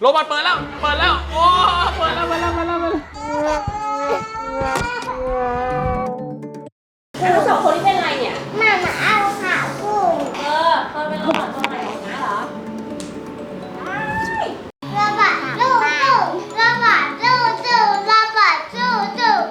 โรบอทเปิดแล้ว เปิดแล้ว โอ้ เปิดแล้วเปิดแล้วเปิดแล้วเปิดแล้วแล้วสองคนนี้เป็นอะไรเนี่ยมามาเอาขากุ้งเออเธอเป็นโรบอทตัวใหม่ของน้าเหรอระบาดลูกลูกระบาดลูกลูกระบาดลูกลูก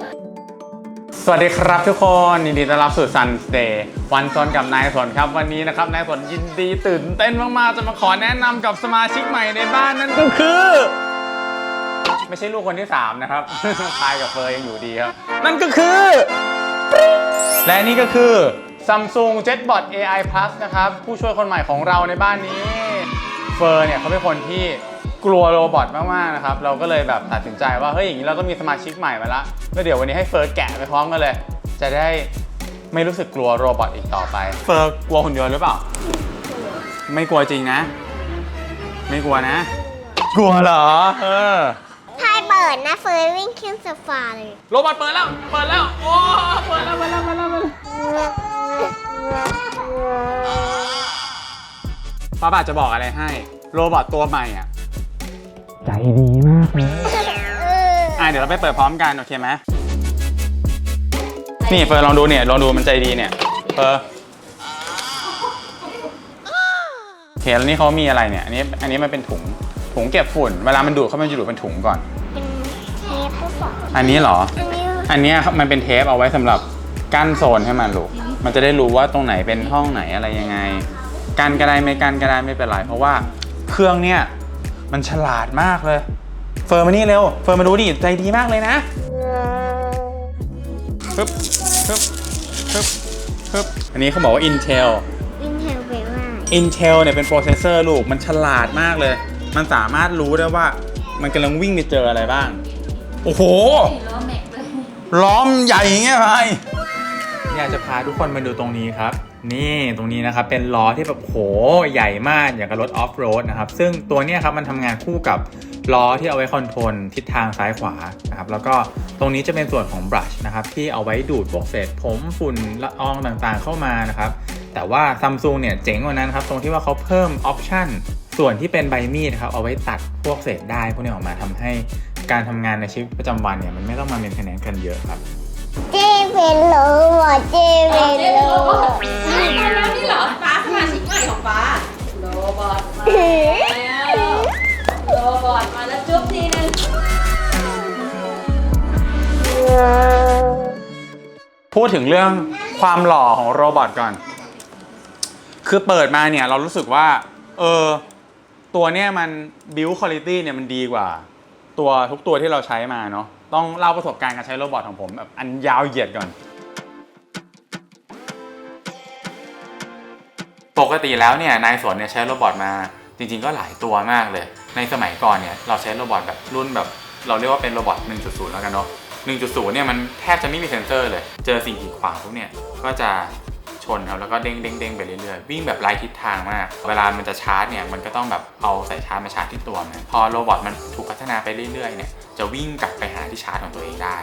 สวัสดีครับทุกคนยินดีต้อนรับสู่ Sun Day วันซนกับนายสนครับวันนี้นะครับนายสนยินดีตื่นเต้นมากๆจะมาขอแนะนำกับสมาชิกใหม่ในบ้านนั่นก็คือ ไม่ใช่ลูกคนที่ 3 นะครับพายกับเฟยยังอยู่ดีครับ นั่นก็คือ และนี่ก็คือ Samsung JetBot AI Plus นะครับ ผู้ช่วยคนใหม่ของเราในบ้านนี้ เฟอร์เนี่ยเขาเป็นคนที่กลัวโรบอทมากๆนะครับ เราก็เลยแบบตัดสินใจว่าเฮ้ยอย่างนี้เราต้องมีสมาชิกใหม่มาละก็เดี๋ยววันนี้ให้เฟอร์แกะไปพร้อมกันเลย จะได้ ไม่รู้สึกกลัวโรบอทอีกต่อไป เฟอร์กลัวหุ่นยนต์หรือเปล่า ไม่กลัวจริงนะ ไม่กลัวนะ กลัวเหรอ เออทายเปิดนะเฟยวิ่งขึ้นโซฟาเลย โรบอทเปิดแล้ว เปิดแล้ว โอ้ เปิดแล้วเปิดแล้วเปิดแล้วเปิดแล้วป้าบาจะบอกอะไรให้ โรบอทตัวใหม่อะ ใจดีมากเลย อะเดี๋ยวเราไปเปิดพร้อมกัน โอเคไหม นี่เฟิร์นลองดูเนี่ยลองดูมันใจดีเนี่ยเฟิร์นโอเคแล้วนี่เขามีอะไรเนี่ยอันนี้อันนี้มันเป็นถุงถุงเก็บฝุ่น เวลามันดูดเข้ามันจะดูดเป็นถุงก่อน เป็นเทปหรือเปล่าอันนี้เหรอ อันนี้อันเนี้ยครับมันเป็นเทปเอาไว้สำหรับกั้นโซนให้มันลูกมันจะได้รู้ว่าตรงไหนเป็นห้องไหนอะไรยังไงกันก็ได้ไม่กันก็ได้ไม่เป็นไรเพราะว่าเครื่องเนี่ยมันฉลาดมากเลย เฟิร์นมานี่เร็วเฟิร์นมาดูดิใจดีมากเลยนะฮึบ ฮึบฮึบฮึบอันนี้เขาบอกว่า Intel อินเทลเวว่า Intel เนี่ยเป็นโปรเซสเซอร์ลูกมันฉลาดมากเลย มันสามารถรู้ได้ว่ามันกำลังวิ่งไปเจออะไรบ้าง โอ้โหสี่ล้อแม็กเลยล้อมใหญ่อย่างเงี้ยไป อยากจะพาทุกคนมาดูตรงนี้ครับ นี่ตรงนี้นะครับเป็นล้อที่แบบโหใหญ่มากอย่างกับรถออฟโรดนะครับ ซึ่งตัวนี้ครับมันทำงานคู่กับล้อที่เอาไว้คอนโทรลทิศทางซ้ายขวานะครับแล้วก็ตรงนี้จะเป็นส่วนของบรัชนะครับที่เอาไว้ดูดพวกเศษผมฝุ่นละอองต่างๆเข้ามานะครับแต่ว่าซัมซุงเนี่ยเจ๋งกว่านั้นครับตรงที่ว่าเขาเพิ่มออปชันส่วนที่เป็นใบมีดครับเอาไว้ตัดพวกเศษได้พวกนี้ออกมาทำให้การทำงานในชีวิตประจำวันเนี่ยมันไม่ต้องมาเป็นคะแนนกันเยอะครับ เป็นโลบอทเจเป็นเจ๊โลเป็นโล่มาแล้วนี่เหรอฟ้าสมาชิกใหม่ของฟ้าโรบอทมาแล้วโรบอทมาแล้วจุ๊บทีนึงพูดถึงเรื่องความหล่อของโรบอทก่อน คือเปิดมาเนี่ยเรารู้สึกว่า เออ ตัวเนี้ยมัน build quality เนี่ยมันดีกว่า ตัวทุกตัวที่เราใช้มาเนาะต้องเล่าประสบการณ์การใช้โรบอทของผมแบบอันยาวเหยียดก่อน ปกติแล้วเนี่ยนายสวนเนี่ยใช้โรบอทมาจริง ๆ ก็หลายตัวมากเลย ในสมัยก่อนเนี่ยเราใช้โรบอทแบบรุ่นแบบ เราเรียกว่าเป็นโรบอท 1.0 แล้วกันเนาะ1.0 เนี่ยมันแทบจะไม่มีเซนเซอร์เลย เจอสิ่งกีดขวางพวกเนี่ยก็จะ ชนครับแล้วก็เด้งเด้งเด้งไปเรื่อยๆวิ่งแบบไร้ทิศทางมาก เวลามันจะชาร์จเนี่ยมันก็ต้องแบบเอาสายชาร์จมาชาร์จที่ตัวมันพอโรบอทมันถูกพัฒนาไปเรื่อยๆเนี่ยจะวิ่งกลับไปหาที่ชาร์จของตัวเองได้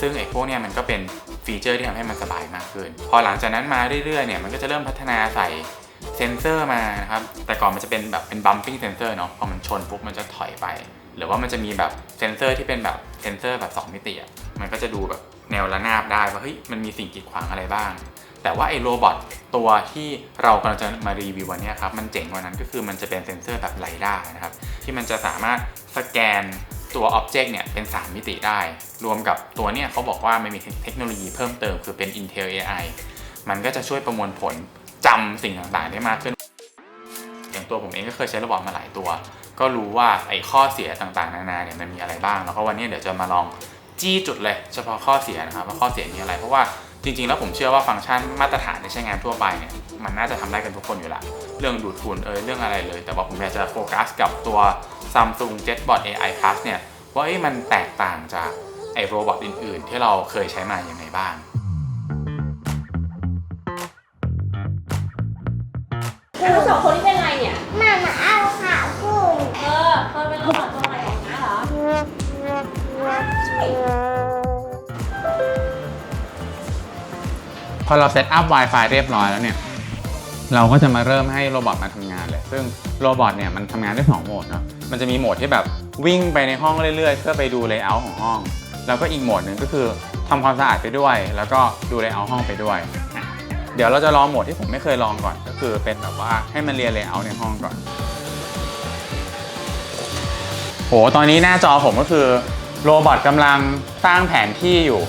ซึ่งไอ้พวกเนี่ยมันก็เป็นฟีเจอร์ที่ทำให้มันสบายมากขึ้น พอหลังจากนั้นมาเรื่อยๆเนี่ยมันก็จะเริ่มพัฒนาใส่เซนเซอร์มานะครับแต่ก่อนมันจะเป็นแบบเป็นบัมปิ้งเซนเซอร์เนาะพอมันชนปุ๊บมันจะถอยไป หรือว่ามันจะมีแบบเซนเซอร์ที่เป็นแบบเซนเซอร์แบบ 2 มิติอะมันก็จะดูแบบแนวระนาบได้ว่าเฮ้ยมันมีสิ่งกีดขวางอะไรบ้าง แต่ว่าไอ้โรบอทตัวที่เรากำลังจะมารีวิววันนี้ครับ มันเจ๋งกว่านั้นก็คือมันจะเป็นเซนเซอร์แบบไลด้านะครับ ที่มันจะสามารถสแกนตัวอ็อบเจกต์เนี่ยเป็น 3 มิติได้ รวมกับตัวเนี่ยเขาบอกว่ามันมีเทคโนโลยีเพิ่มเติมคือเป็น Intel AI มันก็จะช่วยประมวลผลจำสิ่งต่างๆได้มากขึ้น อย่างตัวผมเองก็เคยใช้โรบอทมาหลายตัว ก็รู้ว่าไอ้ข้อเสียต่างๆ นานาเนี่ยมันมีอะไรบ้าง แล้วก็วันนี้เดี๋ยวจะมาลองจี้จุดเลย เฉพาะข้อเสียนะครับว่าข้อเสียมีอะไร เพราะว่า จริงๆ แล้วผมเชื่อว่าฟังก์ชันมาตรฐานในใช้งานทั่วไปเนี่ยมันน่าจะทำได้กันทุกคนอยู่ละเรื่องดูดฝุ่นเอยเรื่องอะไรเลย แต่ว่าผมอยากจะโฟกัสกับตัว Samsung JetBot AI Plus เนี่ยว่าเอ้มันแตกต่างจากไอโรบอทอื่นๆ ที่เราเคยใช้มาอย่างไรบ้างแล้วสองคน อเราเซตอัพ Wi-Fi เรียบร้อยแล้วเนี่ยเราก็จะมาเริ่มให้โรบอทมาทำงานเลย ซึ่งโรบอทเนี่ยมันทำงานได้2โหมดเนาะ มันจะมีโหมดที่แบบวิ่งไปในห้องเรื่อยๆ เพื่อไปดูเลเยอร์ของห้อง แล้วก็อีกโหมดหนึ่งก็คือทำความสะอาดไปด้วย แล้วก็ดูเลเยอร์ห้องไปด้วย เดี๋ยวเราจะลองโหมดที่ผมไม่เคยลองก่อน ก็คือเป็นแบบว่าให้มันเรียนเลเยอร์ในห้องก่อน โห ตอนนี้หน้าจอผมก็คือโรบอทกำลังสร้างแผนที่อยู่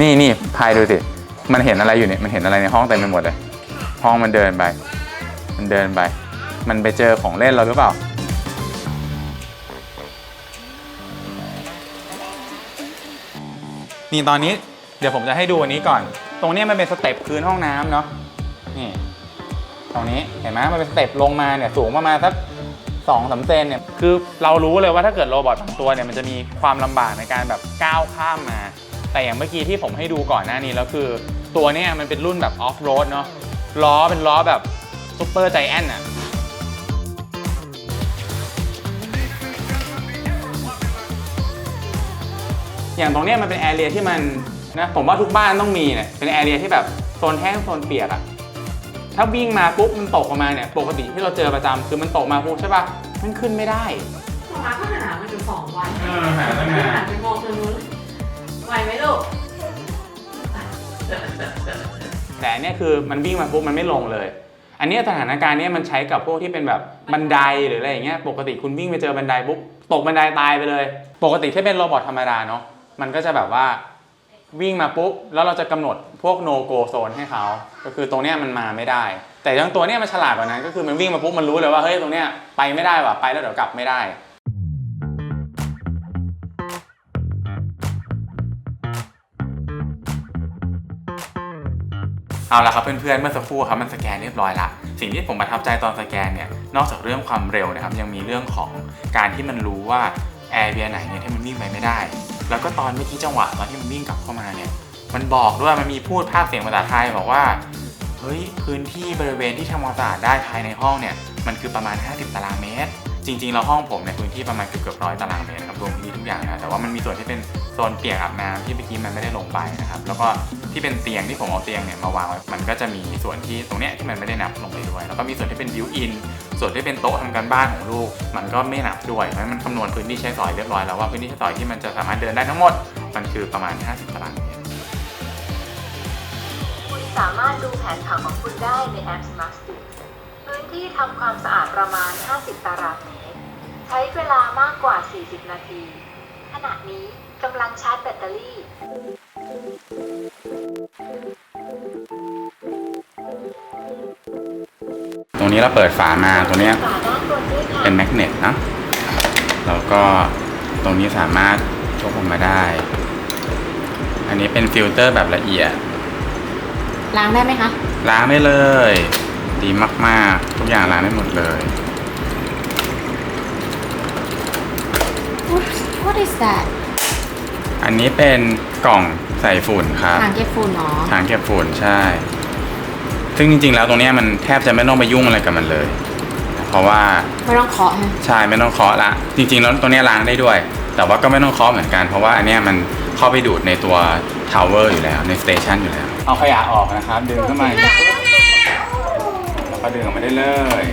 นี่นี่พายดูสิ มันเห็นอะไรอยู่เนี่ย มันเห็นอะไรในห้องเต็มไปหมดเลย ห้องมันเดินไป มันเดินไป มันไปเจอของเล่นเราหรือเปล่า นี่ตอนนี้เดี๋ยวผมจะให้ดูอันนี้ก่อน ตรงนี้มันเป็นสเต็ปพื้นห้องน้ำเนาะ นี่ ตรงนี้เห็นไหมมันเป็นสเต็ปลงมาเนี่ยสูงประมาณสักสองสามเซนเนี่ย คือเรารู้เลยว่าถ้าเกิดโรบอทบางตัวเนี่ยมันจะมีความลำบากในการแบบก้าวข้ามมา แต่อย่างเมื่อกี้ที่ผมให้ดูก่อนหน้านี้แล้วคือ ตัวเนี้ยมันเป็นรุ่นแบบออฟโรดเนาะล้อเป็นล้อแบบซูเปอร์ไจแอนอะอย่างตรงเนี้ยมันเป็นแอเรียที่มันนะผมว่าทุกบ้านต้องมีเนี่ยเป็นแอเรียที่แบบโซนแห้งโซนเปียกอะถ้าวิ่งมาปุ๊บมันตกออกมาเนี่ยปกติที่เราเจอประจำคือมันตกมาปุ๊บใช่ป่ะมันขึ้นไม่ได้มาก็หามันอยู่สองวันเออหาตั้งนานหันไปมองตรงนู้น ไหวไหมลูก แต่อันเนี้ยคือมันวิ่งมาปุ๊บมันไม่ลงเลย อันเนี้ยสถานการณ์เนี้ยมันใช้กับพวกที่เป็นแบบบันไดหรืออะไรอย่างเงี้ย ปกติคุณวิ่งไปเจอบันไดปุ๊บตกบันไดตายไปเลย ปกติถ้าเป็นโรบอทธรรมดาเนาะ มันก็จะแบบว่าวิ่งมาปุ๊บแล้วเราจะกำหนดพวก no go zone ให้เขา ก็คือตรงเนี้ยมันมาไม่ได้ แต่ยังตัวเนี้ยมันฉลาดกว่านั้น ก็คือมันวิ่งมาปุ๊บมันรู้เลยว่าเฮ้ยตรงเนี้ยไปไม่ได้ว่ะไปแล้วเดี๋ยวกลับไม่ได้ เอาละครับเพื่อนๆ เมื่อสักครู่ครับมันสแกนเรียบร้อยละสิ่งที่ผมประทับใจตอนสแกนเนี่ยนอกจากเรื่องความเร็วนะครับยังมีเรื่องของการที่มันรู้ว่าแอร์เบียไหนเนี่ยที่มันวิ่งไปไม่ได้ แล้วก็ตอนเมื่อกี้จังหวะตอนที่มันวิ่งกลับเข้ามาเนี่ยมันบอกด้วยมันมีพูดภาพเสียงภาษาไทยบอกว่าเฮ้ยพื้นที่บริเวณที่ทำความสะอาดได้ภายในห้องเนี่ยมันคือประมาณ 50 ตารางเมตร จริงๆแล้วห้องผมในยพื้นที่ประมาณเกือบเกือบร้อยตารางเมตรครับรวมพื้นที่ทุกอย่างนะแต่ว่ามันมีส่วนที่เป็นโซนเปียกอาบน้ำที่เมื่อกี้มันไม่ได้ลงไปนะครับแล้วก็ ที่เป็นเตียงที่ผมเอาเตียงเนี่ยมาวางไว้มันก็จะมีส่วนที่ตรงเนี้ยที่มันไม่ได้นับลงไปด้วย แล้วก็มีส่วนที่เป็นบิวอิน ส่วนที่เป็นโต๊ะทำการบ้านของลูก มันก็ไม่นับด้วยเพราะมันคำนวณพื้นที่ใช้สอยเรียบร้อยแล้วว่าพื้นที่ใช้สอยที่มันจะสามารถเดินได้ทั้งหมด มันคือประมาณ 50ตารางเมตรคุณสามารถดูแผนผังของคุณได้ในแอป Smart Stick พื้นที่ทำความสะอาดประมาณ 50 ตารางเมตร ใช้เวลามากกว่า 40 นาที ขณะนี้กำลังชาร์จแบตเตอรี่ ตรงนี้เราเปิดฝามาตัวเนี้ยฝาด้านบนด้วยค่ะเป็นแมกเนตนะแล้วก็ตรงนี้สามารถชกออกมาได้ อันนี้เป็นฟิลเตอร์แบบละเอียด ล้างได้ไหมคะ ล้างได้เลย ดีมากๆ ทุกอย่างล้างได้หมดเลย What is that อันนี้เป็นกล่อง ใส่ฝุ่นครับ ถังเก็บฝุ่นเนาะถังเก็บฝุ่นใช่ ซึ่งจริงๆ แล้วตรงเนี้ยมันแทบจะไม่ต้องไปยุ่งอะไรกับมันเลย เพราะว่าไม่ต้องเคาะฮะใช่ไม่ต้องเคาะละ จริงๆ แล้วตัวเนี้ยล้างได้ด้วย แต่ว่าก็ไม่ต้องเคาะเหมือนกัน เพราะว่าอันเนี้ยมันเข้าไปดูดในตัวทาวเวอร์อยู่แล้วในสเตชันอยู่แล้ว เอาขยะออกนะครับ ดึงขึ้นมาแล้วก็ดึงออกมาได้เลย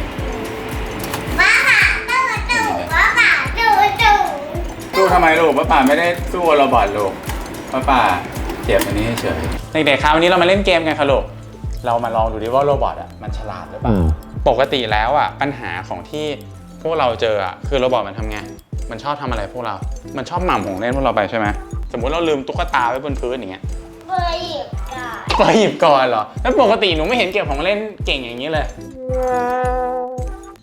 ป้าป่าตู้ตู้ป้าป่าตู้ตู้สู้ทำไมลูกป้าป่าไม่ได้สู้โรบอทลูกป้าป่า เจ็บอันนี้เฉยเด็กๆครับวันนี้เรามาเล่นเกมกันค่ะลูกเรามาลองดูดิว่าโรบอทอะมันฉลาดหรือเปล่า ปกติแล้วอะปัญหาของที่พวกเราเจออะคือโรบอทมันทำไงมันชอบทำอะไรพวกเรา มันชอบหม่ำของเล่นพวกเราไปใช่ไหมสมมุติเราลืมตุ๊กตาไว้บนพื้นอย่างเงี้ยเบอร์หยิบก่อนก็หยิบก่อนเหรอ แล้วปกติหนูไม่เห็นเก็บของเล่นเก่งอย่างนี้เลย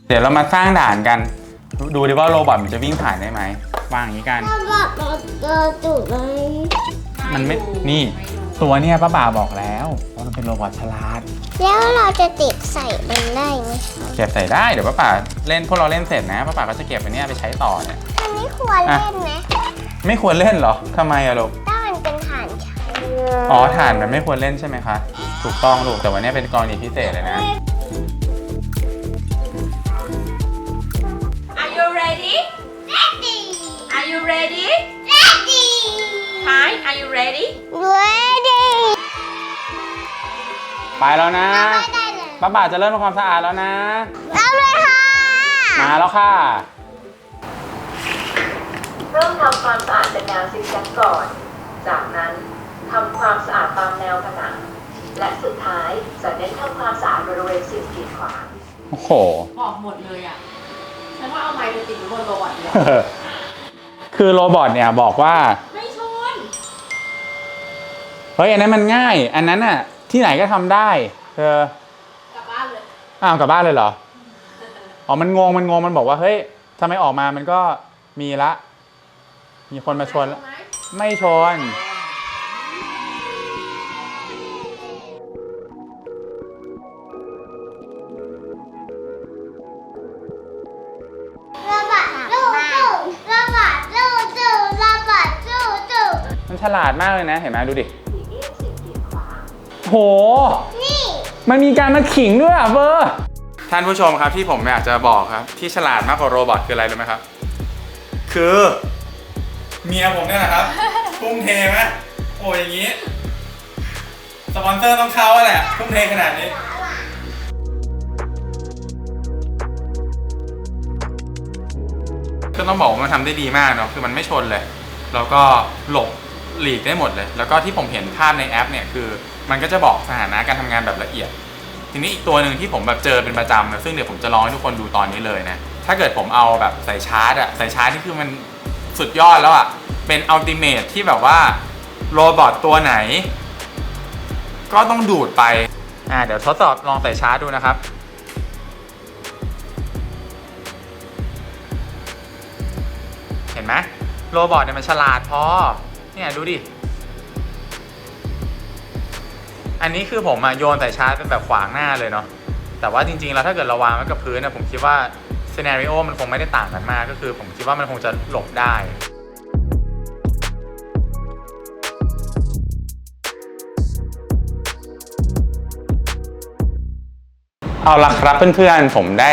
เดี๋ยวเรามาสร้างด่านกัน ดูดิว่าโรบอทมันจะวิ่งผ่านได้ไหมวางอย่างนี้กันป้าป่าตู้ตู้เลยมั นไม่ นี่ ตัวเนี่ยป้าป่าบอกแล้วว่ามันเป็นโรบอทฉลาด แล้วเราจะติดใส่มันได้ไหมเก็บใส่ได้เดี๋ยวป้าป่าเล่นพวกเราเล่นเสร็จนะป้าป่าก็จะเก็บอันเนี้ยไปใช้ต่อเนี่ยอันนี้ควรเล่นไหมไม่ควรเล่นเหรอทำไมอะลูก ถ้ามันเป็นฐานใช้อ๋อถ่านมันไม่ควรเล่นใช่ไหมคะ ถูกต้องลูกแต่วันนี้เป็นกรณีพิเศษเลยนะ Are you ready เลดดี้ Are you ready เลดดี้ Hi Are you ready เลดดี้ไปแล้วนะไม่ได้เลยป้าป่าจะเริ่มทำความสะอาดแล้วนะเอาเลยค่ะ มาแล้วค่ะ เริ่มทำความสะอาดเป็นแนวซิกแซกก่อน จากนั้นทำความสะอาดตามแนวผนัง และสุดท้ายจะเน้นทำความสะอาดบริเวณสิ่งกีดขวางโอ้โห บอกหมดเลยอะ ฉันว่าเอาไม้ไปติดไว้บนโรบอทเลยคือโรบอทเนี่ยบอกว่าไม่ชนเฮ้ยอันนั้นมันง่าย อันนั้นน่ะที่ไหนก็ทำได้เธอกลับบ้านเลยอ้าวกลับบ้านเลยเหรออ๋อมันงงมันงงมันบอกว่าเฮ้ยทำไมออกมามันก็มีละ มีคนมาชนละไหมไม่ชนระบาดจู้จู้ระบาดจู้จู้ระบาดจู้จู้มันฉลาดมากเลยนะ เห็นไหมดูดิ โห นี่มันมีการมาขิงด้วยอะเบอร์ท่านผู้ชมครับที่ผมอยากจะบอกครับ ที่ฉลาดมากกว่าโรบอทคืออะไรรู้ไหมครับ คือ เมียผมเนี่ยแหละครับทุ่มเทไหมโอ้ยอย่างนี้สปอนเซอร์ต้องเข้าแหละทุ่มเทขนาดนี้ก็ต้องบอกว่ามันทำได้ดีมากเนาะคือมันไม่ชนเลย แล้วก็หลบหลีกได้หมดเลย แล้วก็ที่ผมเห็นภาพในแอปเนี่ยคือ มันก็จะบอกสถานะการทำงานแบบละเอียด ทีนี้อีกตัวหนึ่งที่ผมแบบเจอเป็นประจำนะซึ่งเดี๋ยวผมจะลองให้ทุกคนดูตอนนี้เลยนะ ถ้าเกิดผมเอาแบบใส่ชาร์จอะใส่ชาร์จนี่คือมันสุดยอดแล้วอะเป็นอัลติเมทที่แบบว่าโรบอทตัวไหน ก็ต้องดูดไป อ่าเดี๋ยวทดสอบลองใส่ชาร์จดูนะครับเห็นไหมโรบอทเนี่ยมันฉลาดพอเนี่ยดูดิ อันนี้คือผมอะโยนใส่ชาร์จเป็นแบบขวางหน้าเลยเนาะแต่ว่าจริงๆแล้วถ้าเกิดเราวางไว้กับพื้นนะผมคิดว่าซีนารีโอมันคงไม่ได้ต่างกันมาก ก็คือผมคิดว่ามันคงจะหลบได้เอาละครับเพื่อนๆ ผมได้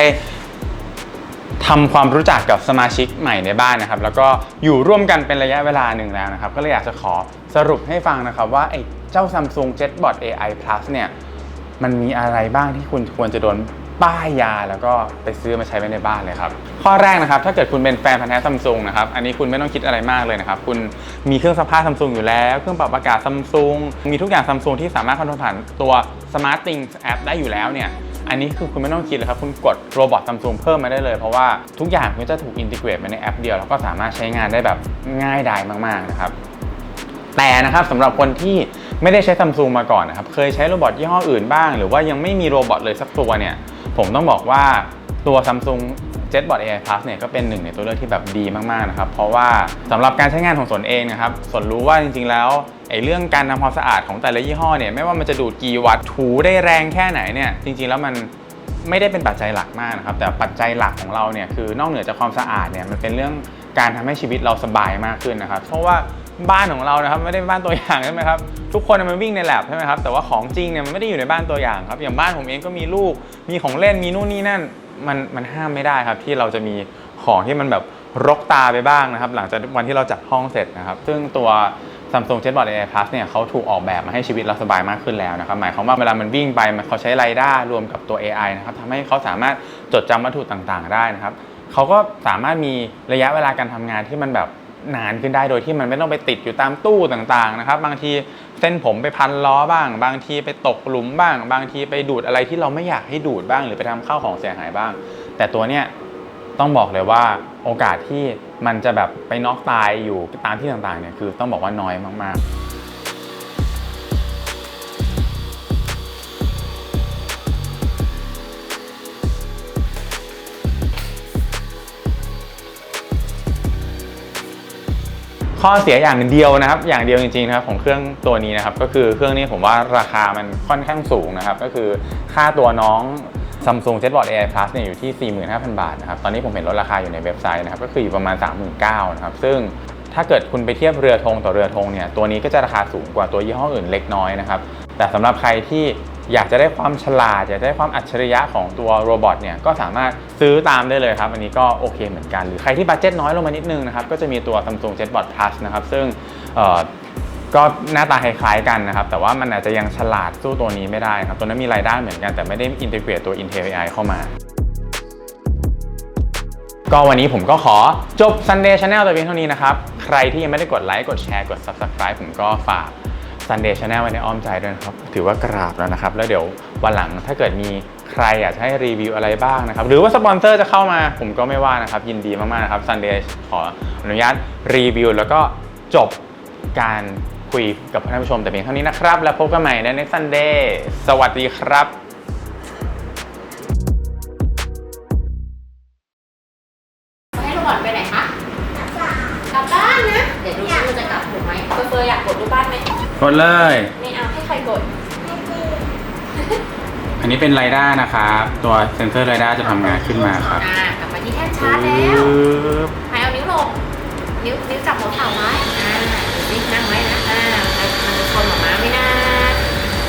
ทำความรู้จักกับสมาชิกใหม่ในบ้านนะครับ แล้วก็อยู่ร่วมกันเป็นระยะเวลาหนึ่งแล้วนะครับ ก็เลยอยากจะขอสรุปให้ฟังนะครับว่าไอ้ เจ้า Samsung JetBot AI Plus เนี่ยมันมีอะไรบ้างที่คุณควรจะโดนป้ายยาแล้วก็ไปซื้อมาใช้ไว้ในบ้านเลยครับ ข้อแรกนะครับ ถ้าเกิดคุณเป็นแฟนพันธุ์แท้ซัมซุงนะครับ อันนี้คุณไม่ต้องคิดอะไรมากเลยนะครับ คุณมีเครื่องซักผ้าซัมซุงอยู่แล้ว เครื่องปรับอากาศซัมซุงมีทุกอย่างซัมซุงที่สามารถคอนโทรลผ่านตัว Smart Things App ได้อยู่แล้วเนี่ย อันนี้คือคุณไม่ต้องคิดเลยครับ คุณกดโรบอทซัมซุงเพิ่มมาได้เลย เพราะว่าทุกอย่างมันจะถูกอินทิเกรตมาในแอปเดียวแล้วก็สามารถใช้งานได้แบบง่ายดายมากๆนะครับ แต่นะครับสำหรับคนที่ไม่ได้ใช้ซัมซุงมาก่อนนะครับเคยใช้โรบอทยี่ห้ออื่นบ้าง หรือว่ายังไม่มีโรบอทเลยสักตัวเนี่ยผมต้องบอกว่าตัว Samsung JetBot AI Plus เนี่ยก็เป็นหนึ่งในตัวเลือกที่แบบดีมากๆนะครับเพราะว่าสำหรับการใช้งานของสนเองนะครับสนรู้ว่าจริงๆแล้วไอ้เรื่องการทำความสะอาดของแต่ละยี่ห้อเนี่ยไม่ว่ามันจะดูดกี่วัตต์ถูได้แรงแค่ไหนเนี่ยจริงๆแล้วมันไม่ได้เป็นปัจจัยหลักมากนะครับแต่ปัจจัยหลักของเราเนี่ยคือนอกเหนือจากความสะอาดเนี่ยมันเป็นเรื่องการทำให้ชีวิตเราสบายมากขึ้นนะครับเพราะว่า บ้านของเรานะครับไม่ได้บ้านตัวอย่างใช่ไหมครับทุกคนมันวิ่งในแลบใช่ไหมครับแต่ว่าของจริงเนี่ยมันไม่ได้อยู่ในบ้านตัวอย่างครับ อย่างบ้านผมเองก็มีลูก มีของเล่นมีนู่นนี่นั่นมันมันห้ามไม่ได้ครับ ที่เราจะมีของที่มันแบบรกตาไปบ้างนะครับ หลังจากวันที่เราจัดห้องเสร็จนะครับซึ่งตัว Samsung JetBot AI Plus เนี่ยเขาถูกออกแบบมาให้ชีวิตเราสบายมากขึ้นแล้วนะครับหมายความว่าเวลามันวิ่งไปมันเขาใช้ไรด้ารวมกับตัว AI นะครับทำให้เขาสามารถจดจำวัตถุต่างๆ ได้นะครับเขาก็สามารถมีระยะเวลาการทำงานที่มันแบบ นานขึ้นได้โดยที่มันไม่ต้องไปติดอยู่ตามตู้ต่างๆนะครับ บางทีเส้นผมไปพันล้อบ้าง บางทีไปตกหลุมบ้าง บางทีไปดูดอะไรที่เราไม่อยากให้ดูดบ้าง หรือไปทำข้าวของเสียหายบ้าง แต่ตัวเนี้ยต้องบอกเลยว่าโอกาสที่มันจะแบบไปน็อกตายอยู่ตามที่ต่างๆเนี่ยคือต้องบอกว่าน้อยมากๆ ข้อเสียอย่างเดียวนะครับ อย่างเดียวจริงๆนะครับของเครื่องตัวนี้นะครับ ก็คือเครื่องนี้ผมว่าราคามันค่อนข้างสูงนะครับ ก็คือค่าตัวน้อง Samsung JetBot AI Plus เนี่ยอยู่ที่ 45,000 บาทนะครับ ตอนนี้ผมเห็นลดราคาอยู่ในเว็บไซต์นะครับ ก็คืออยู่ประมาณ 39,000นะครับ ซึ่งถ้าเกิดคุณไปเทียบเรือธงต่อเรือธงเนี่ย ตัวนี้ก็จะราคาสูงกว่าตัวยี่ห้ออื่นเล็กน้อยนะครับ แต่สำหรับใครที่ อยากจะได้ความฉลาด อยากจะได้ความอัจฉริยะของตัวโรบอทเนี่ยก็สามารถซื้อตามได้เลยครับ อันนี้ก็โอเคเหมือนกัน หรือใครที่บัตเจ็ตน้อยลงมานิดนึงนะครับก็จะมีตัว Samsung JetBot Plus นะครับซึ่งก็หน้าตาคล้ายๆกันนะครับ แต่ว่ามันอาจจะยังฉลาดสู้ตัวนี้ไม่ได้ครับ ตัวนั้นมีรายได้เหมือนกันแต่ไม่ได้อินทิเกรตตัว Intel AI เข้ามาก็วันนี้ผมก็ขอจบ Sunday Channel แต่เพียงเท่านี้นะครับ ใครที่ยังไม่ได้กดไลค์ กดแชร์ กด Subscribe ผมก็ฝาก Sunday Channel ไว้ในอ้อมใจด้วยนะครับ ถือว่ากราบแล้วนะครับ แล้วเดี๋ยววันหลังถ้าเกิดมีใครอยากจะให้รีวิวอะไรบ้างนะครับ หรือว่าสปอนเซอร์จะเข้ามาผมก็ไม่ว่านะครับ ยินดีมากๆนะครับ Sunday ขออนุญาตรีวิว แล้วก็จบการคุยกับท่านผู้ชมแต่เพียงเท่านี้นะครับ แล้วพบกันใหม่ใน next Sunday สวัสดีครับ ดเลย ไม่เอาให้ใครกด อันนี้เป็นไรด้านะครับ ตัวเซนเซอร์ไรด้าจะทำงานขึ้นมาครับอ่ากลับมาที่แท่นชาร์จแล้วให้เอานิ้วลง นิ้วนิ้วจับหัวเข่าไว้อ่านี่นั่งไว้นะอ่ามันจะชนหมามาไม่นะ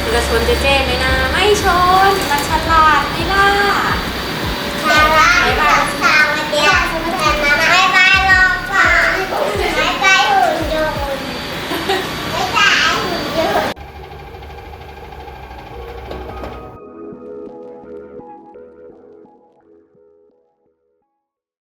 มัจะชนเจเจไหมนะ ไม่ชน มันฉลาดไง